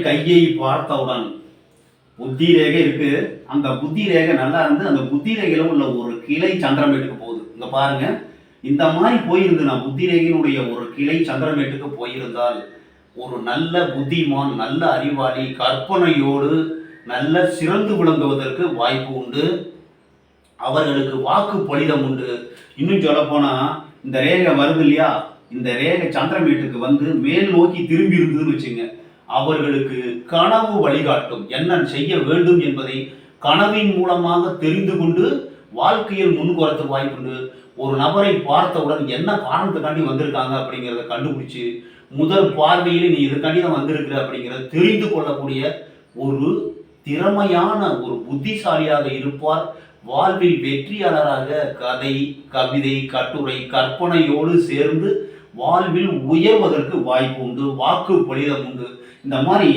கையை பார்த்தவுடன் புத்தி ரேகை இருக்கு. அந்த புத்தி ரேகை நல்லா இருந்து அந்த புத்தி ரேகையில உள்ள ஒரு கிளை சந்திரமேட்டுக்கு போகுது. இங்க பாருங்க. இந்த மாதிரி போயிருந்து நான் புத்தி ரேகையினுடைய ஒரு கிளை சந்திரமேட்டுக்கு போயிருந்தால் ஒரு நல்ல புத்திமான் நல்ல அறிவாளி கற்பனையோடு நல்ல சிறந்து விளங்குவதற்கு வாய்ப்பு உண்டு. அவர்களுக்கு வாக்கு பலிதம் உண்டு. இன்னும் சொல்லப்போனா இந்த ரேகை வருது இல்லையா? இந்த ரேகை சந்திரமேட்டுக்கு வந்து மேல் நோக்கி திரும்பி இருந்ததுன்னு வச்சுங்க. அவர்களுக்கு கனவு வழிகாட்டும். என்ன செய்ய வேண்டும் என்பதை கனவின் மூலமாக தெரிந்து கொண்டு வாழ்க்கையில் முன்குறத்துக்கு வாய்ப்புண்டு. ஒரு நபரை பார்த்தவுடன் என்ன காரணத்துக்காண்டி வந்திருக்காங்க அப்படிங்கிறத கண்டுபிடிச்சு முதல் பார்வையில் நீ இதுக்காண்டி தான் வந்திருக்கிற அப்படிங்கிறத தெரிந்து கொள்ளக்கூடிய ஒரு திறமையான ஒரு புத்திசாலியாக இருப்பார். வாழ்வில் வெற்றியாளராக கதை கவிதை கட்டுரை கற்பனையோடு சேர்ந்து வாழ்வில் உயர்வதற்கு வாய்ப்பு உண்டு வாக்கு பொழிதம் உண்டு. இந்த மாதிரி